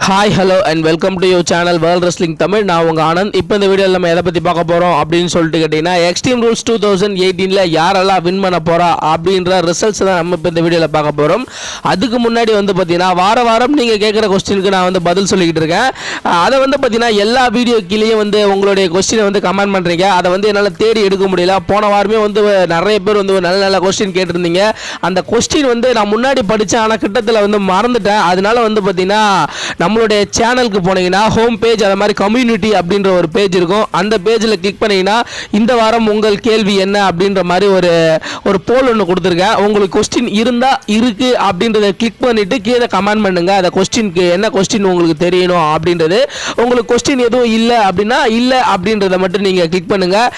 Hi hello and welcome to your channel world wrestling Tamil நான் உங்கள் ஆனந்த். இப்போ இந்த வீடியோவில் நம்ம எதை பற்றி பார்க்க போகிறோம் அப்படின்னு சொல்லிட்டு கேட்டிங்கன்னா எக்ஸ்ட்ரீம் ரூல்ஸ் டூ தௌசண்ட் எயிட்டீனில் யாரெல்லாம் வின் பண்ண போகிறா அப்படின்ற ரிசல்ட்ஸ் தான் நம்ம இப்போ இந்த வீடியோவில் பார்க்க போகிறோம் அதுக்கு முன்னாடி வந்து பார்த்தீங்கன்னா வார வாரம் நீங்கள் கேட்குற கொஸ்டினுக்கு நான் வந்து பதில் சொல்லிக்கிட்டு இருக்கேன். அதை வந்து பார்த்தீங்கன்னா எல்லா வீடியோ கீழேயும் வந்து உங்களுடைய கொஸ்டினை வந்து கமெண்ட் பண்ணுறீங்க அதை வந்து என்னால் தேடி எடுக்க முடியல. போன வாரமே வந்து நிறைய பேர் வந்து நல்ல நல்ல கொஸ்டின் கேட்டிருந்தீங்க. அந்த கொஸ்டின் வந்து நான் முன்னாடி படித்தேன் ஆனால் கிட்டத்தில் வந்து மறந்துட்டேன். அதனால வந்து பார்த்தீங்கன்னா நம்மளுடைய சேனலுக்கு போனீங்கன்னா ஹோம் பேஜ் அது மாதிரி கம்யூனிட்டி அப்படின்ற ஒரு பேஜ் இருக்கும். அந்த பேஜில் கிளிக் பண்ணிங்கன்னா இந்த வாரம் உங்கள் கேள்வி என்ன அப்படின்ற மாதிரி ஒரு ஒரு போல் ஒன்று கொடுத்துருக்கேன். உங்களுக்கு கொஸ்டின் இருந்தால் இருக்குது அப்படின்றத கிளிக் பண்ணிவிட்டு கீழே கமெண்ட் பண்ணுங்கள் அந்த கொஸ்டினுக்கு என்ன கொஸ்டின் உங்களுக்கு தெரியணும் அப்படின்றது. உங்களுக்கு கொஸ்டின் எதுவும் இல்லை அப்படின்னா இல்லை அப்படின்றத மட்டும் நீங்கள் கிளிக் பண்ணுங்கள்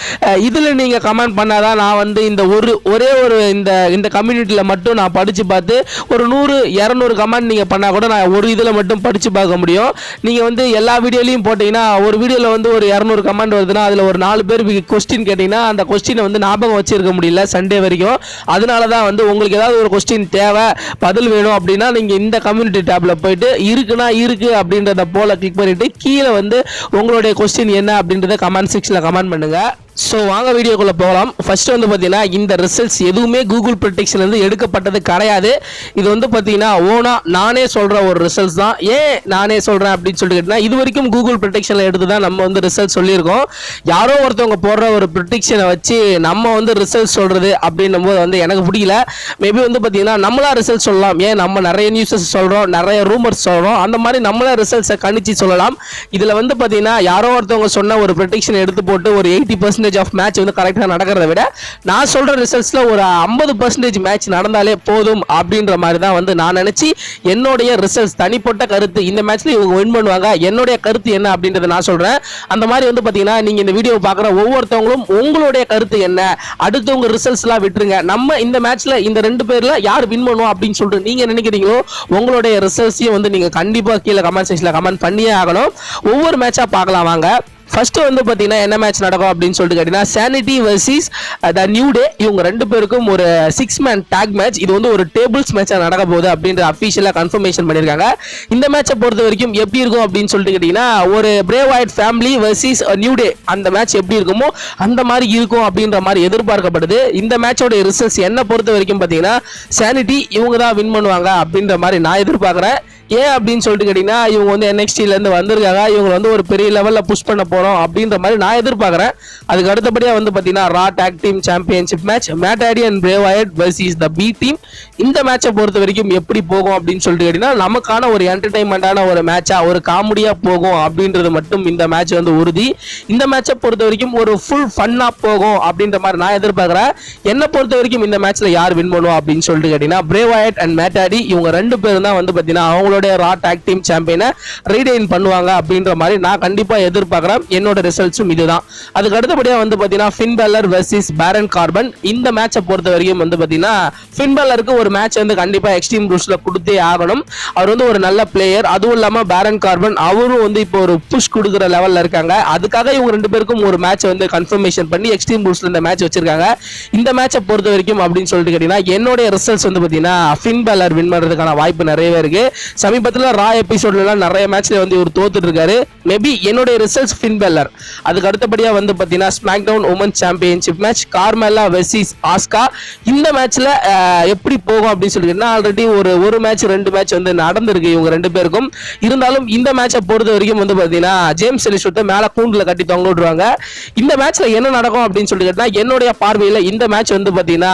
இதில் நீங்கள் கமெண்ட் பண்ணாதான் நான் வந்து இந்த ஒரு ஒரே ஒரு இந்த இந்த கம்யூனிட்டியில் மட்டும் நான் படித்து பார்த்து ஒரு நூறு இரநூறு கமெண்ட் நீங்கள் பண்ணால் கூட நான் ஒரு இதில் மட்டும் படித்து பார்க்க முடியும். நீங்கள் வந்து எல்லா வீடியோலையும் போட்டிங்கன்னா ஒரு வீடியோவில் வந்து ஒரு இரநூறு கமெண்ட் வருதுன்னா அதில் ஒரு நாலு பேர் கொஸ்டின் கேட்டிங்கன்னா அந்த கொஸ்டினை வந்து ஞாபகம் வச்சிருக்க முடியல சண்டே வரைக்கும். அதனால தான் வந்து உங்களுக்கு ஏதாவது ஒரு கொஸ்டின் தேவை பதில் வேணும் அப்படின்னா நீங்கள் இந்த கம்யூனிட்டி டேப்பில் போயிட்டு இருக்குன்னா இருக்குது அப்படின்றத போல் கிளிக் பண்ணிவிட்டு கீழே வந்து உங்களுடைய கொஸ்டின் என்ன அப்படின்றத கமெண்ட் செக்ஷனில் கமெண்ட் பண்ணுங்கள் ஸோ வாங்க வீடியோக்குள்ளே போகலாம். ஃபஸ்ட்டு வந்து பார்த்தீங்கன்னா இந்த ரிசல்ட்ஸ் எதுவுமே கூகுள் ப்ரொடெக்ஷன்லேருந்து எடுக்கப்பட்டது கிடையாது. இது வந்து பார்த்தீங்கன்னா ஓனா நானே சொல்கிற ஒரு ரிசல்ட்ஸ் தான். ஏன் நானே சொல்கிறேன் அப்படின்னு சொல்லிட்டு கேட்டிங்கன்னா இது வரைக்கும் கூகுள் ப்ரொடெக்ஷனில் எடுத்து தான் நம்ம வந்து ரிசல்ட் சொல்லியிருக்கோம். யாரோ ஒருத்தவங்க போடுற ஒரு ப்ரொடெக்ஷனை வச்சு நம்ம வந்து ரிசல்ட் சொல்கிறது அப்படின்னும் போது வந்து எனக்கு பிடிக்கல மேபி வந்து பார்த்தீங்கன்னா நம்மளா ரிசல்ட் சொல்லலாம். ஏன் நம்ம நிறைய நியூஸஸ் சொல்கிறோம் நிறைய ரூமர்ஸ் சொல்கிறோம் அந்த மாதிரி நம்மளா ரிசல்ட்ஸை கணிச்சு சொல்லலாம். இதில் வந்து பார்த்தீங்கன்னா யாரோ ஒருத்தவங்க சொன்ன ஒரு ப்ரொடெக்ஷன் எடுத்து போட்டு ஒரு எயிட்டி பர்சன்டேஜ் ஆஃப் மேட்ச் வந்து கரெக்டாக நடக்கிறத விட நான் சொல்கிற ரிசல்ட்ஸில் ஒரு ஐம்பது பர்சன்டேஜ் மேட்ச் நடந்தாலே போதும் அப்படின்ற மாதிரி தான் வந்து நான் நினச்சி என்னுடைய ரிசல்ட்ஸ் தனிப்பட்ட கருத்து இந்த மேட்ச்சில் இவங்க வின் பண்ணுவாங்க என்னுடைய கருத்து என்ன அப்படின்றத நான் சொல்கிறேன் அந்த மாதிரி வந்து பார்த்தீங்கன்னா நீங்கள் இந்த வீடியோ பார்க்குற ஒவ்வொருத்தவங்களும் உங்களுடைய கருத்து என்ன? அடுத்தவங்க ரிசல்ட்ஸ்லாம் விட்டுருங்க. நம்ம இந்த மேட்ச்சில் இந்த ரெண்டு பேரில் யார் வின் பண்ணுவோம் அப்படின்னு சொல்லிட்டு நீங்கள் நினைக்கிறீங்களோ உங்களுடைய ரிசல்ட்ஸையும் வந்து நீங்கள் கண்டிப்பாக கீழே கமெண்ட் செக்ஷனில் கமெண்ட் பண்ணியே ஆகணும். ஒவ்வொரு மேட்சாக பார்க்கலாம் வாங்க. ஃபர்ஸ்ட் வந்து பார்த்தீங்கன்னா என்ன மேட்ச் நடக்கும் அப்படின்னு சொல்லிட்டு கேட்டீங்கன்னா Sanity versus the New Day இவங்க ரெண்டு பேருக்கும் ஒரு சிக்ஸ் மேன் டேக் மேட்ச் இது வந்து ஒரு டேபிள்ஸ் மேட்சாக நடக்க போகுது அப்படின்ற அஃபீஷியலாக கன்ஃபர்மேஷன் பண்ணியிருக்காங்க. இந்த மேட்சை பொறுத்த வரைக்கும் எப்படி இருக்கும் அப்படின்னு சொல்லிட்டு கேட்டிங்கன்னா ஒரு Bray Wyatt family versus New Day அந்த மேட்ச் எப்படி இருக்குமோ அந்த மாதிரி இருக்கும் அப்படின்ற மாதிரி எதிர்பார்க்கப்படுது. இந்த மேட்சோட ரிசல்ட்ஸ் என்ன பொறுத்த வரைக்கும் பார்த்தீங்கன்னா சானிட்டி இவங்க தான் வின் பண்ணுவாங்க அப்படின்ற மாதிரி நான் எதிர்பார்க்குறேன். ஏன் அப்படின்னு சொல்லிட்டு கேட்டிங்கன்னா இவங்க வந்து என்எக்ஸ்டிலேருந்து வந்திருக்காங்க. இவங்க வந்து ஒரு பெரிய லெவலில் புஷ் பண்ண போகிறோம் அப்படின்ற மாதிரி நான் எதிர்பார்க்குறேன். அதுக்கு அடுத்தபடியாக வந்து பார்த்தீங்கன்னா Raw tag team championship match Matt Hardy and Bray Wyatt is the B team இந்த மேட்சை பொறுத்த வரைக்கும் எப்படி போகும் அப்படின்னு சொல்லிட்டு கேட்டிங்கன்னா நமக்கான ஒரு என்டர்டைன்மெண்ட்டான ஒரு மேட்சாக ஒரு காமெடியாக போகும் அப்படின்றது மட்டும் இந்த மேட்ச் வந்து உறுதி. இந்த மேட்சை பொறுத்த வரைக்கும் ஒரு ஃபுல் ஃபன்னாக போகும் அப்படின்ற மாதிரி நான் எதிர்பார்க்குறேன். என்னை பொறுத்த வரைக்கும் இந்த மேட்ச்சில் யார் வின் பண்ணுவோம் அப்படின்னு சொல்லிட்டு கேட்டிங்கன்னா பிரேவ் ஆயட் அண்ட் மேட்டாடி இவங்க ரெண்டு பேரும் தான் வந்து பார்த்தீங்கன்னா அவங்களுடைய ரா டாக் டீம் சாம்பியனை ரீடைன் பண்ணுவாங்க அப்படின்ற மாதிரி நான் கண்டிப்பாக எதிர்பார்க்குறேன். என்னோட ரிசல்ட்ஸும் இதுதான். அதுக்கு அடுத்தபடியாக வந்து பார்த்தீங்கன்னா Finn Balor versus Baron Corbin இந்த மேட்சை பொறுத்த வரைக்கும் வந்து பார்த்தீங்கன்னா ஃபின்பெல்லருக்கு ஒரு மேட்ச் வந்து கண்டிப்பாக எக்ஸ்ட்ரீம் ரூல்ஸில் கொடுத்தே ஆகணும். அவர் வந்து ஒரு நல்ல பிளேயர் அதுவும் இல்லாமல் பேரன் கார்பன் அவரும் வந்து இப்போ ஒரு புஷ் கொடுக்குற லெவலில் இருக்காங்க. அதுக்காக இவங்க ரெண்டு பேருக்கும் ஒரு மேட்ச் வந்து கன்ஃபர்மேஷன் பண்ணி எக்ஸ்ட்ரீம் ரூல்ஸில் இந்த மேட்ச் வச்சிருக்காங்க. இந்த மேட்சை பொறுத்த வரைக்கும் அப்படின்னு சொல்லிட்டு கேட்டிங்கன்னா என்னுடைய ரிசல்ட்ஸ் வந்து பார்த்தீங்கன்னா ஃபின்பெல்லர் வின் பண்ணுறதுக்கான வாய்ப்பு நிறையவே இருக்கு. சமீபத்தில் ரா எபிசோட்லலாம் நிறைய மேட்ச்ல வந்து இவர் தோத்துட்டு இருக்காரு மேபி என்னுடைய ரிசல்ட்ஸ் ஃபின் பெல்லர் அதுக்கு அடுத்தபடியாக வந்து பார்த்தீங்கன்னா SmackDown women championship match Carmella versus Asuka இந்த மேட்ச்ல எப்படி போகும் அப்படின்னு சொல்லிட்டு ஆல்ரெடி ஒரு ஒரு மேட்ச் ரெண்டு மேட்ச் வந்து நடந்திருக்கு இவங்க ரெண்டு பேருக்கும். இருந்தாலும் இந்த மேட்சை பொறுத்த வரைக்கும் வந்து பார்த்தீங்கன்னா ஜேம்ஸ் எலிஷூட்டை மேலே கூண்டில் கட்டி தொங்க விடுவாங்க இந்த மேட்ச்ல என்ன நடக்கும் அப்படின்னு சொல்லிட்டு கேட்டா என்னுடைய பார்வையில் இந்த மேட்ச் வந்து பார்த்தீங்கன்னா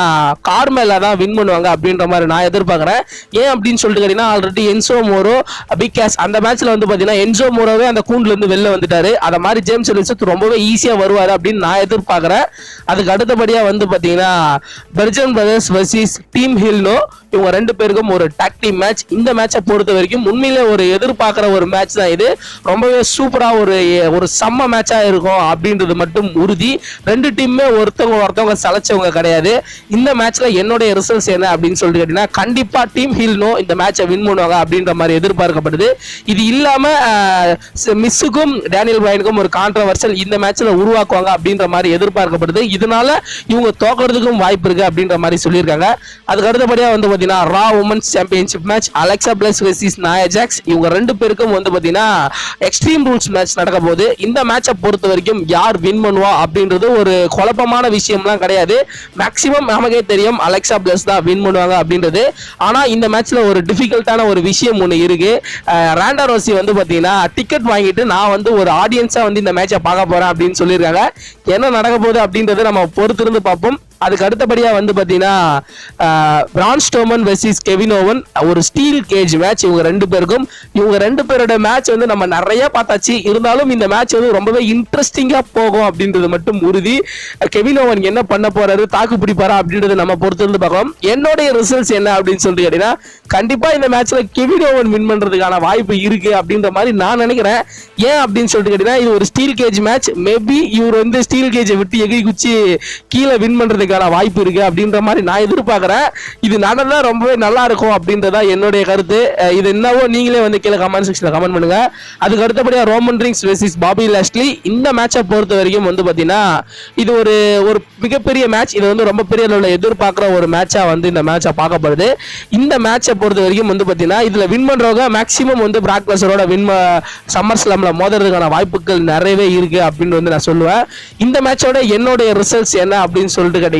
கார்மெல்லா தான் வின் பண்ணுவாங்க அப்படின்ற மாதிரி நான் எதிர்பார்க்குறேன். ஏன் அப்படின்னு சொல்லிட்டு கேட்டீங்கன்னா ஆல்ரெடி என்சோ மோரோ பிக் அந்த மேட்ச்ல வந்து பாத்தீங்கன்னா என்ஜோ மோரோவே அந்த கூண்டுல இருந்து வெளில வந்துட்டாரு. அத மாதிரி ஜேம்ஸ் வில்லிசன் ரொம்பவே ஈஸியா வருவாரு அப்படின்னு நான் எதிர்பார்க்கறேன். அதுக்கு அடுத்தபடியா வந்து பாத்தீங்கன்னா Bludgeon Brothers versus Team Hell No இவங்க ரெண்டு பேருக்கும் ஒரு டாக்டிவ் மேட்ச் இந்த மேட்சை பொறுத்த வரைக்கும் உண்மையிலே ஒரு எதிர்பார்க்குற ஒரு மேட்ச் தான் இது. ரொம்பவே சூப்பராக ஒரு ஒரு செம்ம மேட்சாக இருக்கும் அப்படின்றது மட்டும் உறுதி. ரெண்டு டீமுமே ஒருத்தவங்க ஒருத்தவங்க சலைச்சவங்க கிடையாது. இந்த மேட்ச்சில் என்னுடைய ரிசல்ட்ஸ் என்ன அப்படின்னு சொல்லிட்டு கேட்டிங்கன்னா கண்டிப்பாக டீம் ஹில்னோ இந்த மேட்சை வின் பண்ணுவாங்க அப்படின்ற மாதிரி எதிர்பார்க்கப்படுது. இது இல்லாம மிஸ்ஸுக்கும் டேனியல் பிரைனுக்கும் ஒரு கான்ட்ரவர்சல் இந்த மேட்ச்ல உருவாக்குவாங்க அப்படின்ற மாதிரி எதிர்பார்க்கப்படுது. இதனால இவங்க தோக்கிறதுக்கும் வாய்ப்பு இருக்கு அப்படின்ற மாதிரி சொல்லியிருக்காங்க. அதுக்கு அடுத்தபடியா வந்து பாத்தீங்கன்னா Raw women's championship match Alexa Bliss versus Nia Jax இவங்க ரெண்டு பேருக்கும் வந்து பாத்தீங்கன்னா எக்ஸ்ட்ரீம் ரூல்ஸ் மேட்ச் நடக்க போகுது. இந்த மேட்சை பொறுத்த வரைக்கும் யார் வின் பண்ணுவா அப்படின்றது ஒரு குழப்பமான விஷயம்லாம் கிடையாது. மேக்ஸிமம் நமக்கே தெரியும் அலெக்சா பிளஸ் தான் வின் பண்ணுவாங்க அப்படின்றது. ஆனா இந்த மேட்ச்ல ஒரு டிஃபிகல்ட்டான ஒரு விஷயம் ஒன்று இருக்கு. ராண்டா ரோசி வந்து பார்த்தீங்கன்னா டிக்கெட் வாங்கிட்டு நான் வந்து ஒரு ஆடியன்ஸாக வந்து இந்த மேட்சை பார்க்க போகிறேன் அப்படின்னு சொல்லியிருக்காங்க. என்ன நடக்க போகுது அப்படின்றத நம்ம பொறுத்திருந்து பார்ப்போம். அதுக்கு அடுத்தபடியாக வந்து பார்த்தீங்கன்னா Braun Strowman versus Kevin Owen ஒரு ஸ்டீல் கேஜ் மேட்ச் இவங்க ரெண்டு பேருக்கும் இவங்க ரெண்டு பேரோட மேட்ச் வந்து நம்ம நிறைய பார்த்தாச்சு. இருந்தாலும் இந்த மேட்ச் வந்து ரொம்பவே இன்ட்ரெஸ்டிங்காக போகும் அப்படின்றது மட்டும் உறுதி. கெவின் ஓவன் என்ன பண்ண போறாரு தாக்கு பிடிப்பாரா அப்படின்றத நம்ம பொறுத்து இருந்து பார்க்கலாம். என்னுடைய ரிசல்ட்ஸ் என்ன அப்படின்னு சொல்லிட்டு கேட்டீங்கன்னா கண்டிப்பாக இந்த மேட்ச்ல கெவின் ஓவன் வின் பண்ணுறதுக்கான வாய்ப்பு இருக்கு அப்படின்ற மாதிரி நான் நினைக்கிறேன். ஏன் அப்படின்னு சொல்லிட்டு கேட்டீங்கன்னா இது ஒரு ஸ்டீல் கேஜ் மேட்ச் மேபி இவர் வந்து ஸ்டீல் கேஜை விட்டு எகிரி குச்சி கீழே வின் பண்ணுறதுக்கு பண்றதுக்கான வாய்ப்பு இருக்கு அப்படின்ற மாதிரி நான் எதிர்பார்க்கறேன். இது நடந்தா ரொம்பவே நல்லா இருக்கும் அப்படின்றதா என்னுடைய கருத்து. இது என்னவோ நீங்களே வந்து கீழே கமெண்ட் செக்ஷன்ல கமெண்ட் பண்ணுங்க. அதுக்கு அடுத்தபடியா Roman Reigns versus Bobby Lashley இந்த மேட்சை பொறுத்த வரைக்கும் வந்து பாத்தீங்கன்னா இது ஒரு ஒரு மிகப்பெரிய மேட்ச் இது வந்து ரொம்ப பெரிய அளவில் எதிர்பார்க்குற ஒரு மேட்சா வந்து இந்த மேட்சை பார்க்கப்படுது. இந்த மேட்சை பொறுத்த வரைக்கும் வந்து பாத்தீங்கன்னா இதுல வின் பண்றவங்க மேக்ஸிமம் வந்து பிராக் வின் சம்மர் ஸ்லாம்ல மோதுறதுக்கான வாய்ப்புகள் நிறையவே இருக்கு அப்படின்னு வந்து நான் சொல்லுவேன். இந்த மேட்சோட என்னுடைய ரிசல்ட்ஸ் என்ன அப்படின்னு சொல்லிட்டு கேட்டீங்கன்னா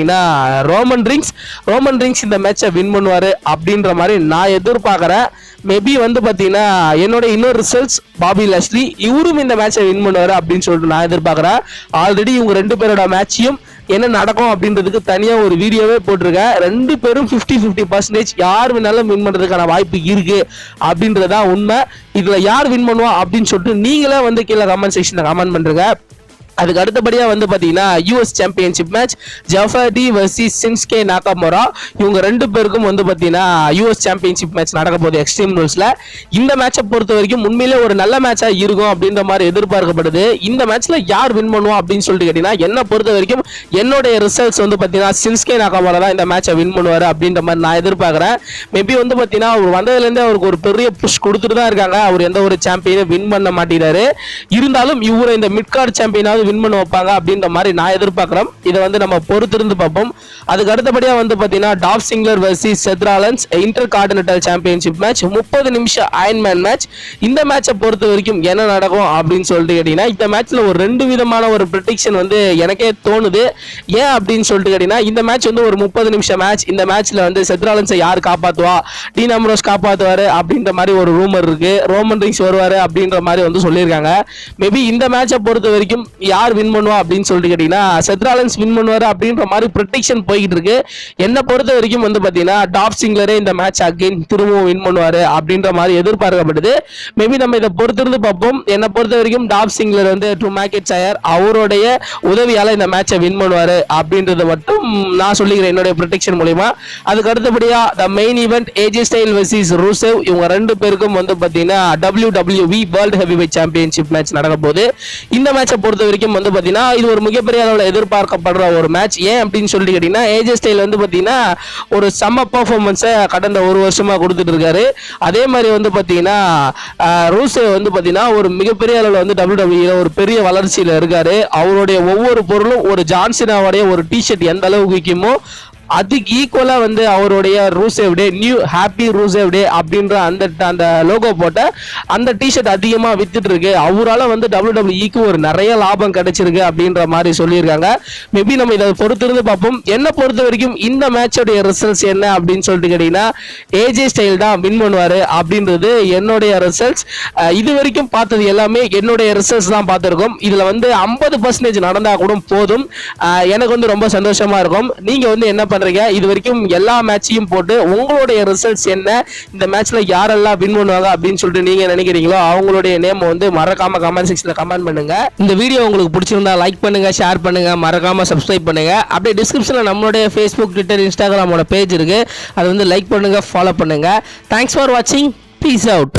ரோமன் ரிங்ஸ் ரோமன் ரிங்ஸ் இந்த மேட்சை வின் பண்ணுவார் அப்படின்ற மாதிரி நான் எதிர்பார்க்குறேன். மேபி வந்து பார்த்தீங்கன்னா என்னோட இன்னொரு ரிசல்ட்ஸ் பாபி லஸ்லி இவரும் இந்த மேட்சை வின் பண்ணுவார் அப்படின்னு சொல்லிட்டு நான் எதிர்பார்க்குறேன். ஆல்ரெடி இவங்க ரெண்டு பேரோட மேட்சையும் என்ன நடக்கும் அப்படின்றதுக்கு தனியாக ஒரு வீடியோவே போட்டிருக்கேன். ரெண்டு பேரும் 50 50% பர்சன்டேஜ் யார் வேணாலும் வின் பண்ணுறதுக்கான வாய்ப்பு இருக்கு அப்படின்றதான் உண்மை. இதில் யார் வின் பண்ணுவா அப்படின்னு சொல்லிட்டு நீங்களே வந்து கீழே கமெண்ட் செக்ஷனில் கமெண்ட் பண்றீங்க. அதுக்கு அடுத்தபடியாக வந்து பார்த்தீங்கன்னா US championship match Jeff Hardy versus Shinsuke Nakamura இவங்க ரெண்டு பேருக்கும் வந்து பார்த்தீங்கன்னா யூஎஸ் சாம்பியன்ஷிப் மேட்ச் நடக்க போகுது எக்ஸ்ட்ரீம் ரூல்ஸில் இந்த மேட்சை பொறுத்த வரைக்கும் உண்மையிலே ஒரு நல்ல மேட்சாக இருக்கும் அப்படின்ற மாதிரி எதிர்பார்க்கப்படுது. இந்த மேட்ச்சில் யார் வின் பண்ணுவோம் அப்படின்னு சொல்லிட்டு கேட்டிங்கன்னா என்னை பொறுத்த வரைக்கும் என்னுடைய ரிசல்ட்ஸ் வந்து பார்த்தீங்கன்னா சின்ஸ்கே நாகாமோரா தான் இந்த மேட்சை வின் பண்ணுவார் அப்படின்ற மாதிரி நான் எதிர்பார்க்குறேன். மேபி வந்து பார்த்தீங்கன்னா அவர் வந்ததுலேருந்தே அவருக்கு ஒரு பெரிய புஷ் கொடுத்துட்டு தான் இருக்காங்க. அவர் எந்த ஒரு சாம்பியனும் வின் பண்ண மாட்டேங்கிறாரு. இருந்தாலும் இவரை இந்த மிட் கார்டு சாம்பியனாவது வின் பண்ண வைப்பாங்க அப்படின்ற மாதிரி நான் எதிர்பார்க்குறேன். இதை வந்து நம்ம பொறுத்திருந்து பார்ப்போம். அதுக்கு அடுத்தபடியாக வந்து பார்த்தீங்கன்னா Dolph Ziggler versus Seth Rollins intercontinental championship match முப்பது நிமிஷம் அயன்மேன் மேட்ச் இந்த மேட்சை பொறுத்த வரைக்கும் என்ன நடக்கும் அப்படின்னு சொல்லிட்டு கேட்டிங்கன்னா இந்த மேட்ச்சில் ஒரு ரெண்டு விதமான ஒரு ப்ரிடிக்ஷன் வந்து எனக்கே தோணுது. ஏன் அப்படின்னு சொல்லிட்டு கேட்டிங்கன்னா இந்த மேட்ச் வந்து ஒரு முப்பது நிமிஷம் மேட்ச் இந்த மேட்ச்சில் வந்து செத்ராலன்ஸை யார் காப்பாத்துவா? டீன் அம்ரோஸ் காப்பாற்றுவார் அப்படின்ற மாதிரி ஒரு ரூமர் இருக்குது ரோமன் ரிங்ஸ் வருவார் அப்படின்ற மாதிரி வந்து சொல்லியிருக்காங்க. மேபி இந்த மேட்சை பொறுத்த வரைக்கும் யார் வின் பண்ணுவா அப்படின்னு சொல்லிட்டு கேட்டீங்கன்னா செத்ராலன்ஸ் வின் பண்ணுவார் அப்படின்ற மாதிரி ப்ரொடெக்ஷன் போய்கிட்டு இருக்கு. என்னை பொறுத்த வரைக்கும் வந்து பார்த்தீங்கன்னா டாப் சிங்லரே இந்த மேட்ச் அகெயின் திரும்பவும் வின் பண்ணுவார் அப்படின்ற மாதிரி எதிர்பார்க்கப்படுது மேபி நம்ம இதை பொறுத்திருந்து பார்ப்போம். என்னை பொறுத்த வரைக்கும் டாப் சிங்லர் வந்து டூ மேக்கெட் சயர் அவருடைய உதவியால் இந்த மேட்சை வின் பண்ணுவார் அப்படின்றத மட்டும் நான் சொல்லிக்கிறேன் என்னுடைய ப்ரொடெக்ஷன் மூலியமா. அதுக்கு அடுத்தபடியா the main event AJ Styles versus Rusev இவங்க ரெண்டு பேருக்கும் வந்து பார்த்தீங்கன்னா W W E world heavyweight championship match நடக்க போகுது. இந்த மேட்சை பொறுத்த வரைக்கும் வந்து பார்த்தீங்கன்னா இது ஒரு மிகப்பெரிய அளவில் எதிர்பார்க்கப்படுற ஒரு மேட்ச் ஏன் அப்படின்னு சொல்லி கேட்டீங்கன்னா ஏஜே ஸ்டைல் வந்து பார்த்தீங்கன்னா ஒரு செம்ம பர்ஃபார்மன்ஸை கடந்த ஒரு வருஷமாக கொடுத்துட்டு இருக்காரு. அதே மாதிரி வந்து பார்த்தீங்கன்னா ரூசே வந்து பார்த்தீங்கன்னா ஒரு மிகப்பெரிய அளவில் வந்து டபிள்யூ டபிள்யூ ஒரு பெரிய வளர்ச்சியில் இருக்காரு. அவருடைய ஒவ்வொரு பொருளும் ஒரு ஜான்சினாவுடைய ஒரு டிஷர்ட் எந்த அளவுக்கு விற்குமோ அதுக்கு ஈக்குவலா வந்து அவருடைய Rusev Day new happy Rusev Day அப்படின்ற அந்த அந்த லோகோ போட்ட அந்த டிஷர்ட் அதிகமாக வித்துட்டு இருக்கு. அவரால் வந்து டபிள்யூ டபிள்யூஇக்கு ஒரு நிறைய லாபம் கிடைச்சிருக்கு அப்படின்ற மாதிரி சொல்லியிருக்காங்க. மேபி நம்ம இதை பொறுத்திருந்து பார்ப்போம். என்ன பொறுத்த வரைக்கும் இந்த மேட்சோடைய ரிசல்ட்ஸ் என்ன அப்படின்னு சொல்லிட்டு கேட்டிங்கன்னா ஏஜே ஸ்டைல் தான் வின் பண்ணுவார் அப்படின்றது என்னுடைய ரிசல்ட்ஸ் இது வரைக்கும் பார்த்தது எல்லாமே என்னுடைய ரிசல்ட்ஸ் தான் பார்த்துருக்கோம். இதில் வந்து ஐம்பது பர்சன்டேஜ் நடந்தால் கூட போதும். எனக்கு வந்து ரொம்ப சந்தோஷமாக இருக்கும். நீங்கள் வந்து என்ன பண்ணுங்க பண்றீங்க. இது வரைக்கும் எல்லா மேட்சையும் போட்டு உங்களுடைய ரிசல்ட்ஸ் என்ன? இந்த மேட்ச்ல யாரெல்லாம் வின் பண்ணுவாங்க அப்படின்னு சொல்லிட்டு நீங்க நினைக்கிறீங்களோ அவங்களுடைய நேம் வந்து மறக்காம கமெண்ட் செக்ஷன்ல கமெண்ட் பண்ணுங்க. இந்த வீடியோ உங்களுக்கு பிடிச்சிருந்தா லைக் பண்ணுங்க ஷேர் பண்ணுங்க மறக்காம சப்ஸ்கிரைப் பண்ணுங்க. அப்படியே டிஸ்கிரிப்ஷன்ல நம்மளுடைய ஃபேஸ்புக் ட்விட்டர் இன்ஸ்டாகிராமோட பேஜ் இருக்கு. அதை வந்து லைக் பண்ணுங்க ஃபாலோ பண்ணுங்க. தேங்க்ஸ் ஃபார் வாட்சிங் பீஸ் அவுட்